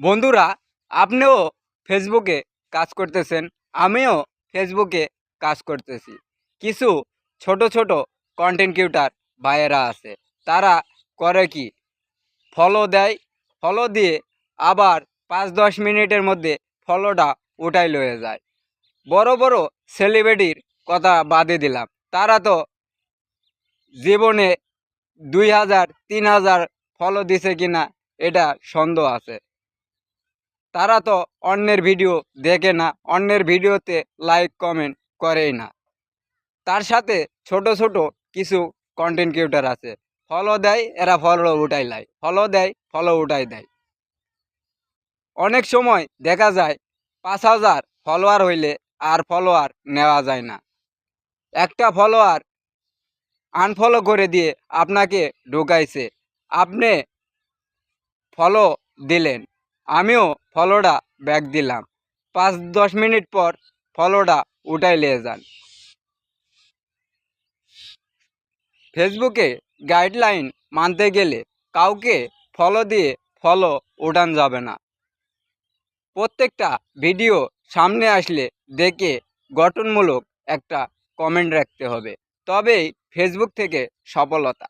বন্ধুরা, আপনিও ফেসবুকে কাজ করতেছেন, আমিও ফেসবুকে কাজ করতেছি। কিছু ছোট ছোট কন্টেন্ট ক্রিয়েটার ভাইয়েরা আছে, তারা করে কি? ফলো দেয় ফলো দিয়ে আবার পাঁচ দশ মিনিটের মধ্যে ফলোটা উঠাই লয়ে যায়। বড় বড় সেলিব্রিটির কথা বাদে দিলাম। তারা তো জীবনে দুই হাজার, তিন হাজার ফলো দিছে কিনা, এটা সন্দেহ আছে। তারা তো অন্যের ভিডিও দেখে না, অন্যের ভিডিওতে লাইক কমেন্ট করেই না। তার সাথে ছোট ছোট কিছু কন্টেন্ট ক্রিয়েটার আছে। ফলো দেয়, এরা ফলো উঠাই লাই। ফলো দেয় ফলো উঠাই দেয়। অনেক সময় দেখা যায়, পাঁচ হাজার ফলোয়ার হইলে আর ফলোয়ার নেওয়া যায় না। একটা ফলোয়ার আনফলো করে দিয়ে আপনাকে ঢুকাইছে। আপনি ফলো দিলেন। আমিও ফলোটা ব্যাক দিলাম। পাঁচ, দশ মিনিট পর ফলোটা উঠাই নিয়ে যান। ফেসবুকে গাইডলাইন মানতে গেলে কাউকে ফলো দিয়ে ফলো উঠান যাবে না। প্রত্যেকটা ভিডিও সামনে আসলে দেখে গঠনমূলক একটা কমেন্ট রাখতে হবে। তবেই ফেসবুক থেকে সফলতা।